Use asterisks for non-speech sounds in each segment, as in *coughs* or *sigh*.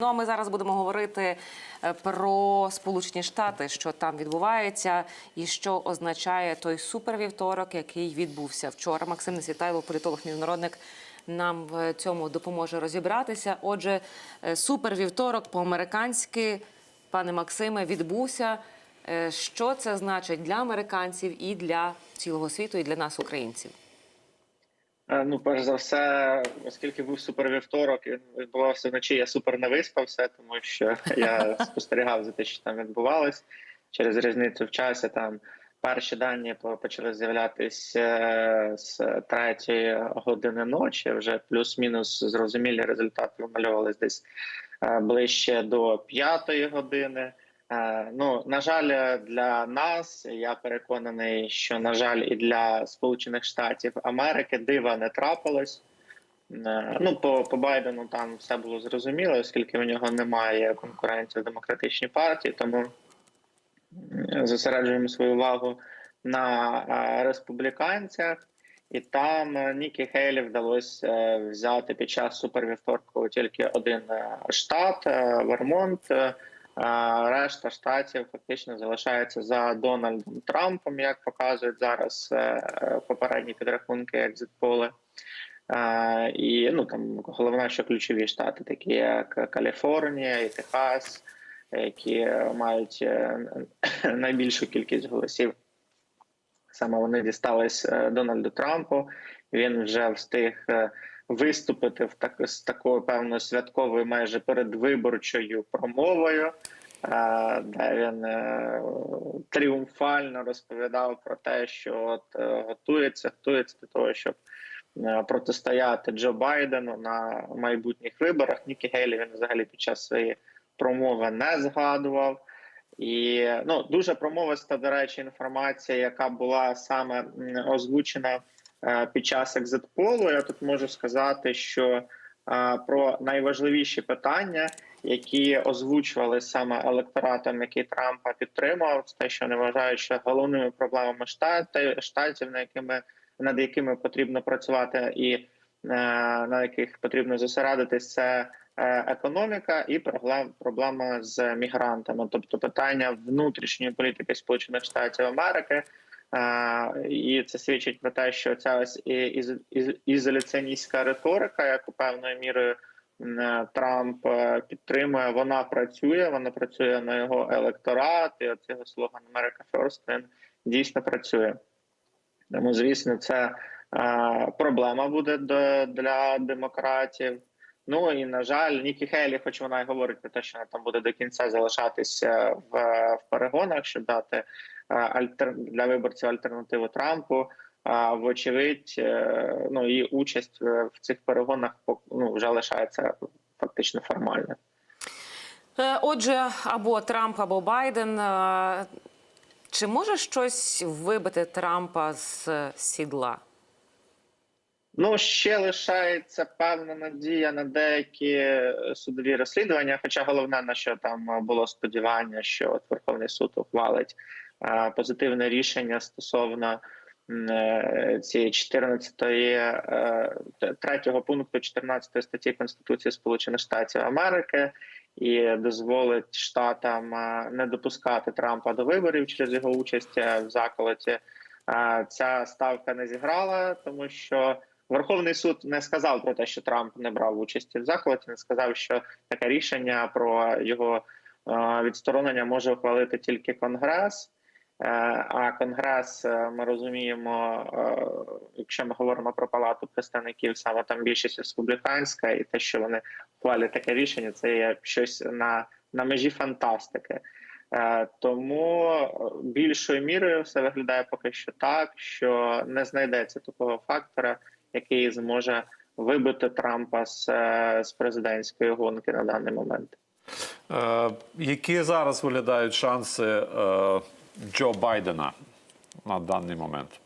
Ну а ми зараз будемо говорити е, про Сполучені Штати, що там відбувається, і що означає той супервівторок, який відбувся вчора. Максим Несвітайло, політолог міжнародник, нам в цьому допоможе розібратися. Отже, е, супервівторок по-американськи, пане Максиме, відбувся. Е, Що це значить для американців і для цілого світу, і для нас, українців? Е, Ну, перш за все, оскільки був супервівторок, він відбувався вночі, я супер не виспався, тому що *laughs* я спостерігав за те, що там відбувалось через різницю в часі. Там перші дані почали з'являтися е, з третьої години ночі. Вже плюс-мінус зрозумілі результати вимальовувались десь е, ближче до п'ятої години. Е, Ну, на жаль, для нас я переконаний, що на жаль, і для Сполучених Штатів Америки дива не трапилось. Е, Ну, по, по Байдену там все було зрозуміло, оскільки у нього немає конкуренції в демократичній партії, тому зосереджуємо свою увагу на е, республіканцях. І там е, Нікі Хейлі вдалося е, взяти під час супервівторку тільки один е, штат е, Вермонт. Решта штатів фактично залишається за Дональдом Трампом, як показують зараз е, попередні підрахунки екзитполи. І ну там головне, що ключові штати, такі як Каліфорнія і Техас, які мають е, *coughs* найбільшу кількість голосів. Саме вони дістались е, Дональду Трампу. Він вже встиг виступити в так з такою певною святковою, майже передвиборчою промовою, е, де він е, тріумфально розповідав про те, що от е, готується, готується до того, щоб протистояти Джо Байдену на майбутніх виборах. Нікі Гейлі він взагалі під час своєї промови не згадував. І ну дуже промовиста, до речі, інформація, яка була саме озвучена під час екзитполу. Я тут можу сказати, що е, про найважливіші питання, які озвучували саме електоратом, який Трампа підтримав, те, що вони вважають, що головними проблемами штати, штатів, на якими над якими потрібно працювати, і е, на яких потрібно зосередитись, це е, економіка і проблем, проблема з мігрантами, тобто питання внутрішньої політики Сполучених Штатів Америки. І це свідчить про те, що ця ось із- із- ізоляціоністська риторика, яку певною мірою е, Трамп е, підтримує, вона працює. Вона працює на його електорат. І от його слоган America First він дійсно працює. Тому, звісно, це е, проблема буде для демократів. Ну і на жаль, Нікі Хейлі, хоч вона й говорить про те, що вона там буде до кінця залишатися в, в перегонах, щоб дати альтер для виборців альтернативу Трампу. А вочевидь, е, ну і участь в, в цих перегонах ну, вже лишається фактично формальною. Е, Отже, або Трамп, або Байден. Е, Чи може щось вибити Трампа з сідла? Ну, ще лишається певна надія на деякі е, судові розслідування. Хоча головне на що там е, було сподівання, що от Верховний суд ухвалить е, позитивне рішення стосовно е, цієї 14 е, третього пункту 14 статті Конституції Сполучених Штатів Америки. І дозволить штатам е, не допускати Трампа до виборів через його участь в заколоті. Ця ставка не зіграла, тому що Верховний суд не сказав про те, що Трамп не брав участі в заколоті, не сказав, що таке рішення про його відсторонення може ухвалити тільки Конгрес. Е, А Конгрес, е, ми розуміємо, е, якщо ми говоримо про палату представників, саме там більшість республіканська, і те, що вони ухвалять таке рішення, це є щось на, на межі фантастики. Тому більшою мірою все виглядає поки що так, що не знайдеться такого фактора, який зможе вибити Трампа з, з президентської гонки на даний момент. Які зараз виглядають шанси Джо Байдена на даний момент?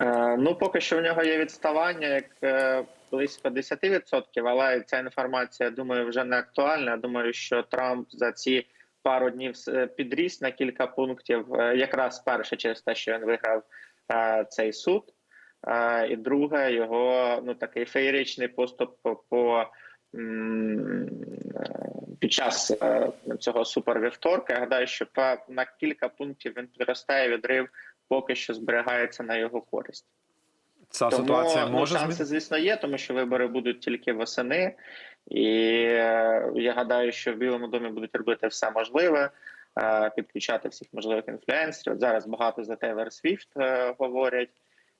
Е, Ну, поки що в нього є відставання як е, близько 10%, але ця інформація, думаю, вже не актуальна. Я Думаю, що Трамп за ці пару днів е, підріс на кілька пунктів, якраз перше через те, що він виграв цей суд. І друге, його ну такий феєричний поступ по, під час е, цього супервівторка. Я гадаю, що на кілька пунктів він підростає відрив, поки що зберігається на його користь. Ця Тому ситуація ну, шанси, звісно, є, тому що вибори будуть тільки восени, і е, я гадаю, що в Білому домі будуть робити все можливе, е, підключати всіх можливих інфлюенсерів. Зараз багато за Тейлор Свіфт говорять.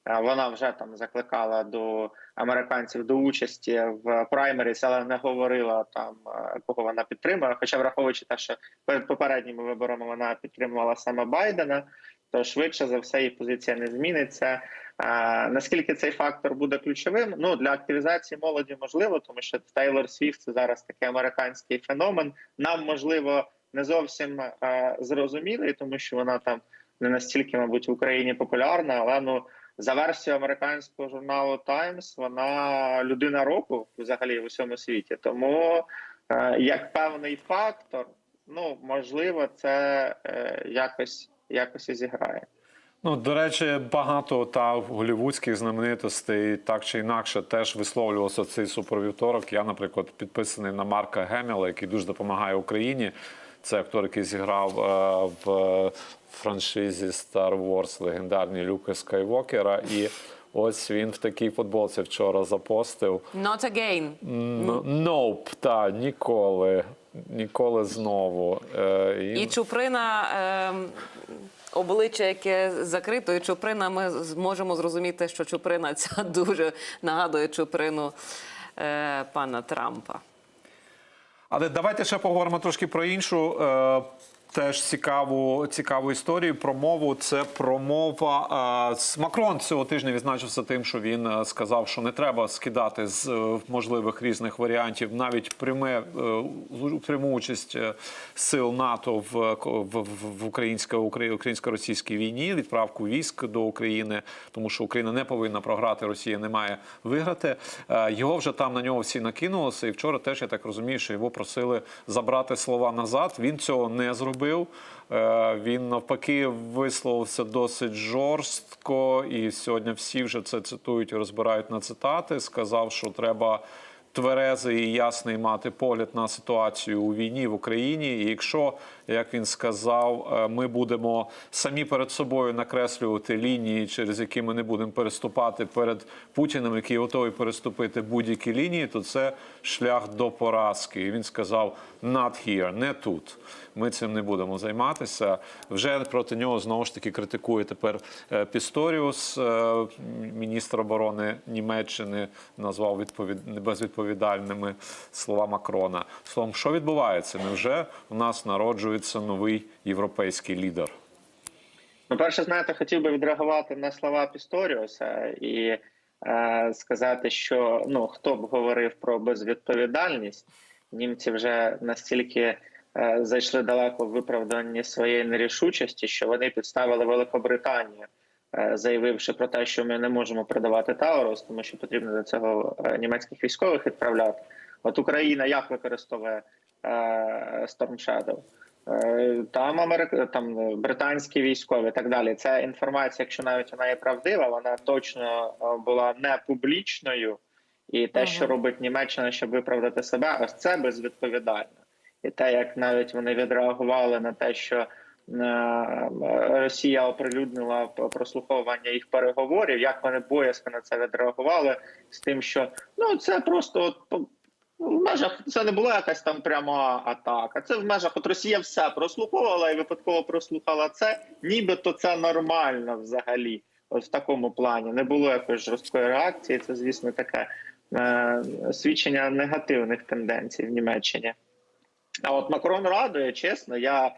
Е, Вона вже там закликала до американців до участі в праймеріс, але не говорила там е, кого вона підтримує. Хоча, враховуючи те, що перед попередніми виборами вона підтримувала саме Байдена, то швидше за все її позиція не зміниться. А, наскільки цей фактор буде ключовим? Ну для активізації молоді можливо, тому що Тейлор Свіфт це зараз такий американський феномен. Нам можливо не зовсім а, зрозумілий, тому що вона там не настільки, мабуть, в Україні популярна, але ну. За версією американського журналу Times, вона людина року взагалі в усьому світі. Тому е, як певний фактор, ну можливо, це е, якось якось і зіграє. Ну, до речі, багато та голівудських знаменитостей так чи інакше теж висловлювався цей супервівторок. Я, наприклад, підписаний на Марка Геміла, який дуже допомагає Україні. Це актор, який зіграв е, в франшизі Star Wars легендарні Люка Скайвокера. І ось він в такій футболці вчора запостив. Not again. Ноуп, та ніколи, ніколи знову. Е, І Чуприна. ем, Обличчя, яке закрито, і Чуприна, ми зможемо зрозуміти, що Чуприна ця *laughs* дуже нагадує Чуприну е, пана Трампа. Але давайте ще поговоримо трошки про іншу. Е, Теж цікаву цікаву історію. Про мову це промова. Макрон цього тижня відзначився тим, що він е, сказав, що не треба скидати з е, можливих різних варіантів навіть пряме е, пряму участь сил НАТО в, в, в, в українсько- укра- українсько-російській війні, відправку військ до України, тому що Україна не повинна програти, Росія не має виграти. Його вже там на нього всі накинулися. І вчора теж я так розумію, що його просили забрати слова назад. Він цього не зробив. Е, Він навпаки висловився досить жорстко, і сьогодні всі вже це цитують і розбирають на цитати. Сказав, що треба тверезий і ясний мати погляд на ситуацію у війні в Україні. І якщо, як він сказав, е, ми будемо самі перед собою накреслювати лінії, через які ми не будемо переступати перед Путіним, який готовий переступити будь-які лінії, то це шлях до поразки. І він сказав: not here, не тут. Ми цим не будемо займатися. Вже проти нього знову ж таки критикує тепер е, Пісторіус, е, міністр оборони Німеччини, назвав відповід... безвідповідальними слова Макрона. Словом, що відбувається? Невже у нас народжується новий європейський лідер? Ну, перше, знаєте, хотів би відреагувати на слова Пісторіуса і е, сказати, що ну хто б говорив про безвідповідальність, німці вже настільки зайшли далеко в виправданні своєї нерішучості, що вони підставили Великобританію, е, заявивши про те, що ми не можемо продавати Таурус, тому що потрібно до цього е, німецьких військових відправляти. От Україна як використовує е, Storm Shadow? Е, Там Америк... там е, британські військові і так далі. Ця інформація, якщо навіть вона є правдива, вона точно е, була не публічною. І те, Ага. що робить Німеччина, щоб виправдати себе, ось це безвідповідально. І те, як навіть вони відреагували на те, що е, Росія оприлюднила прослуховування їх переговорів, як вони боязко на це відреагували, з тим, що ну це просто от в межах це не була якась там пряма атака. Це в межах от Росія все прослуховувала і випадково прослухала це, нібито це нормально взагалі. От в такому плані не було якоїсь жорсткої реакції. Це, звісно, таке е, свідчення негативних тенденцій в Німеччині. А от Макрон радує, чесно, я.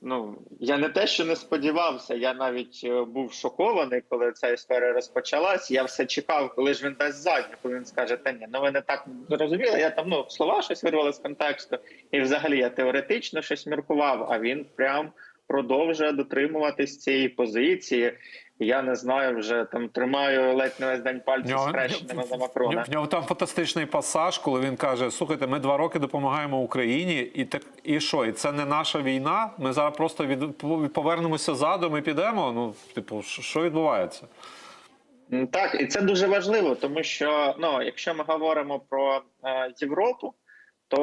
Ну, я не те, що не сподівався, я навіть е, був шокований, коли ця історія розпочалась. Я все чекав, коли ж він дасть задню, коли він скаже, та ні, ну ви не так зрозуміли. Я там ну слова щось вирвали з контексту, і взагалі я теоретично щось міркував. А він прям продовжує дотримуватись цієї позиції. Я не знаю, вже там тримаю ледь не весь день пальці скрещеними за Макрона. В нього там фантастичний пасаж, коли він каже: слухайте, ми два роки допомагаємо Україні, і так і що? І це не наша війна. Ми зараз просто від, повернемося задом і підемо. Ну, типу, що відбувається? Так, і це дуже важливо, тому що ну, якщо ми говоримо про е, Європу, то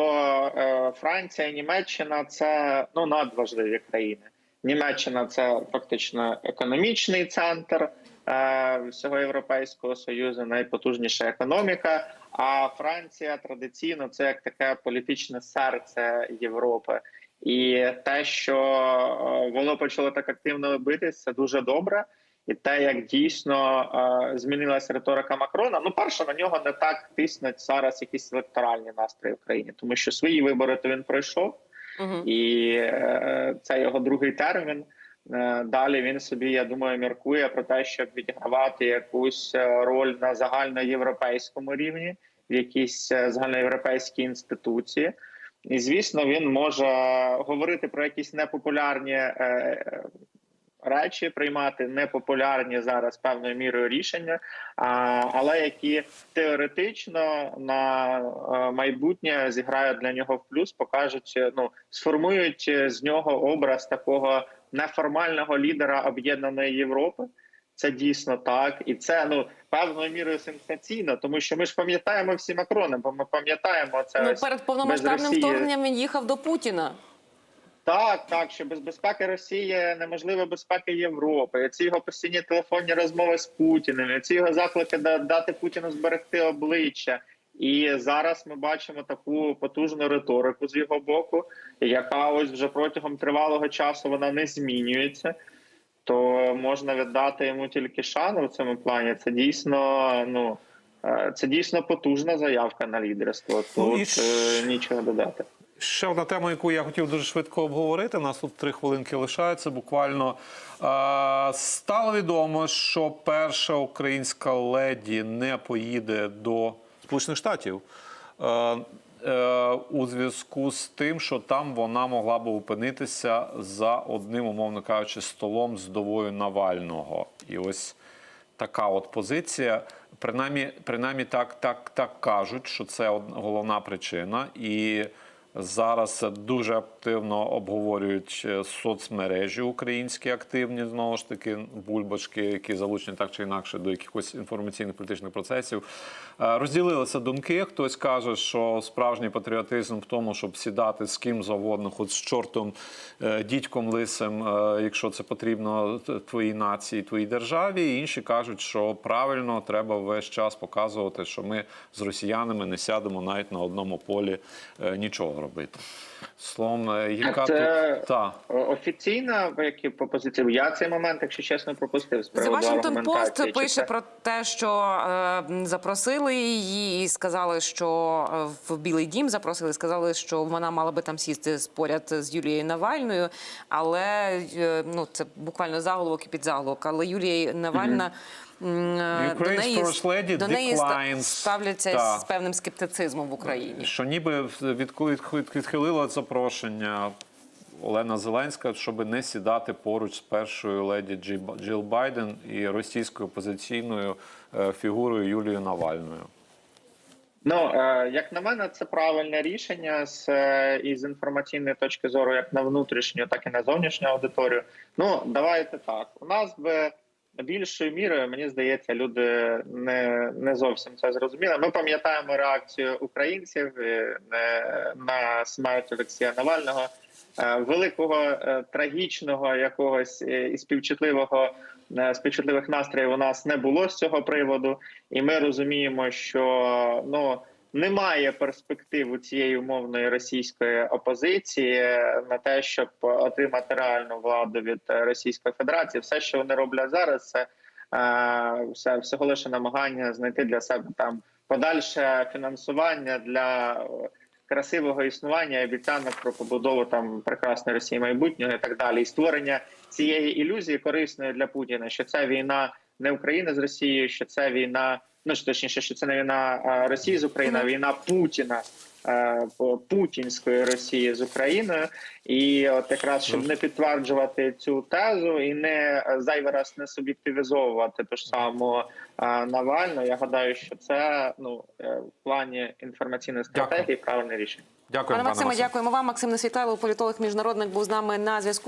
е, Франція і Німеччина це ну надважливі країни. Німеччина це фактично економічний центр е, всього Європейського союзу, найпотужніша економіка. А Франція традиційно це як таке політичне серце Європи. І те, що е, воно почало так активно битись, це дуже добре. І те, як дійсно е, змінилася риторика Макрона, ну перше на нього не так тиснуть зараз якісь електоральні настрої в країні, тому що свої вибори то він пройшов, І е, це його другий термін. Е, Далі він собі, я думаю, міркує про те, щоб відігравати якусь е, роль на загальноєвропейському рівні, в якійсь е, загальноєвропейській інституції. І звісно, він може говорити про якісь непопулярні речі, приймати непопулярні зараз певною мірою рішення, але які теоретично на е, майбутнє зіграють для нього в плюс, покажуть, е, ну сформують е, з нього образ такого неформального лідера об'єднаної Європи. Це дійсно так, і це ну певною мірою сенсаційно, тому що ми ж пам'ятаємо всі Макрони, бо ми пам'ятаємо це Ну, перед повномасштабним вторгненням він їхав до Путіна. Так, так, що без безпеки Росії неможлива безпека Європи. Ці його постійні телефонні розмови з Путіним, ці його заклики дати Путіну зберегти обличчя. І зараз ми бачимо таку потужну риторику з його боку, яка ось вже протягом тривалого часу вона не змінюється. То можна віддати йому тільки шану в цьому плані. Це дійсно, ну е, це дійсно потужна заявка на лідерство. Тут Ну, і е, нічого додати. Ще одна тема, яку я хотів дуже швидко обговорити. У нас тут три хвилинки лишається. Буквально стало відомо, що перша українська леді не поїде до Сполучених Штатів. Е, У зв'язку з тим, що там вона могла би опинитися за одним, умовно кажучи, столом з довою Навального. І ось така от позиція. Принаймні, принаймні так, так, так кажуть, що це головна причина. І зараз дуже активно обговорюють е, соцмережі українські активні, знову ж таки, бульбашки, які залучені так чи інакше до якихось інформаційних політичних процесів. Е, Розділилися думки. Хтось каже, що справжній патріотизм в тому, щоб сідати з ким завгодно, хоч з чортом, е, дідьком лисим, якщо це потрібно твоїй нації, твоїй державі. Інші кажуть, що правильно треба весь час показувати, що ми з росіянами не сядемо навіть на одному полі нічого робити. Словом, е, яка Це- тут та Офіційна які по позиції я цей момент, якщо чесно, пропустив з. Post чи пише це- про те, що е, запросили її і сказали, що е, в Білий Дім запросили, сказали, що вона мала би там сісти поряд з Юлією Навальною, але е, ну це буквально заголовок і підзаголовок. Але Юлія Навальна. м, е, До неї, First Lady до неї ставляться Так. з певним скептицизмом в Україні. що ніби відхилила запрошення Олена Зеленська, щоб не сідати поруч з першою леді Джі- Джил Байден і російською опозиційною е, фігурою Юлією Навальною. Ну е, як на мене, це правильне рішення з е, із інформаційної точки зору, як на внутрішню, так і на зовнішню аудиторію. Ну давайте так. У нас би більшою мірою, мені здається, люди не, не зовсім це зрозуміли. Ми пам'ятаємо реакцію українців е, е, на смерть Олексія Навального. е, Великого трагічного якогось і співчутливого співчутливих настроїв у нас не було з цього приводу, і ми розуміємо, що ну немає перспектив у цієї умовної російської опозиції на те, щоб отримати реальну владу від Російської Федерації. Все, що вони роблять зараз, це е, все всього лише намагання знайти для себе там подальше фінансування для красивого існування, обіцянок про побудову там прекрасної Росії майбутнього і так далі, і створення цієї ілюзії корисної для Путіна, що це війна не України з Росією, що це війна, ну точніше, що це не війна Росії з Україною, а війна Путіна. Путінської Росії з Україною, і от якраз щоб не підтверджувати цю тезу і не зайвий раз не суб'єктивізовувати ту ж саму Навальну. Я гадаю, що це ну е, в плані інформаційної стратегії правильне рішення. Дякую, Пане Максиме, Максиме. дякуємо вам. Максим Несвітайло, політолог міжнародник, був з нами на зв'язку.